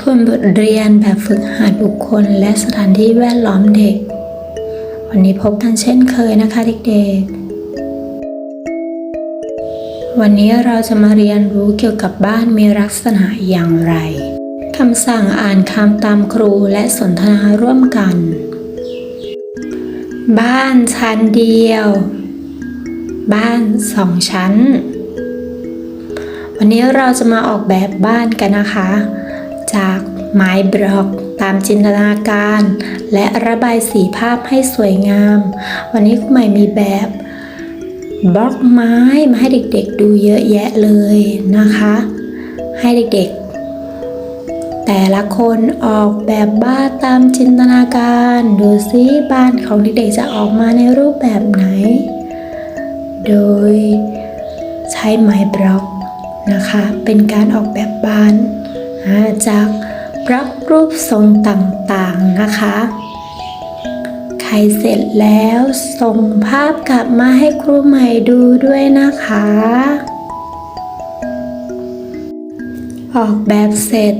ทวนบทเรียนแบบฝึกหัดบุคคล และสถานที่แวดล้อมเด็ก วันนี้พบกันเช่นเคยนะคะเด็กๆ วันนี้เราจะมาเรียนรู้เกี่ยวกับบ้านมีลักษณะอย่างไรคำสั่งอ่านคำตามครูและสนทนาร่วมกัน บ้านชั้นเดียว บ้านสองชั้น วันนี้เราจะมาออกแบบบ้านกันนะคะ ไม้บล็อกตามจินตนาการ และระบายสีภาพให้สวยงาม วันนี้คุณใหม่มีแบบบล็อกไม้มาให้เด็กๆดูเยอะแยะเลยนะคะ ให้เด็กๆ แต่ละคนออกแบบบ้านตามจินตนาการ ดูซิบ้านของเด็กๆจะออกมาในรูปแบบไหน โดยใช้ไม้บล็อกนะคะ เป็นการออกแบบบ้านจาก บล็อกรูปทรงต่างๆนะคะ ใครเสร็จแล้วส่งภาพกลับมาให้ครูใหม่ดูด้วยนะคะ ออกแบบเสร็จ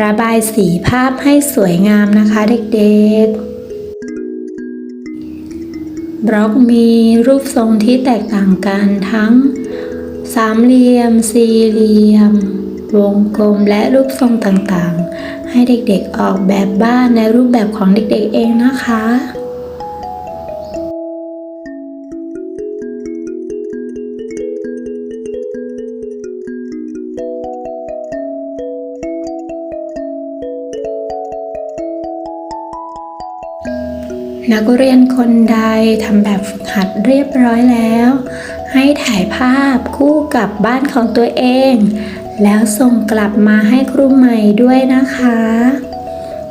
ระบายสีภาพให้สวยงามนะคะเด็กๆบล็อกมีรูปทรงที่แตกต่างกันทั้งสามเหลี่ยม สี่เหลี่ยม วงกลมและรูปทรงต่างๆ ให้เด็กๆออกแบบบ้านในรูปแบบของเด็กๆเองนะคะนักเรียนคนใดทำแบบฝึกหัดเรียบร้อยแล้ว ให้ถ่ายภาพคู่กับบ้านของตัวเอง แล้วส่งกลับมาให้ครูใหม่ด้วยนะคะ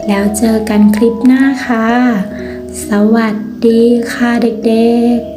แล้วเจอกันคลิปหน้าค่ะ สวัสดีค่ะเด็กๆ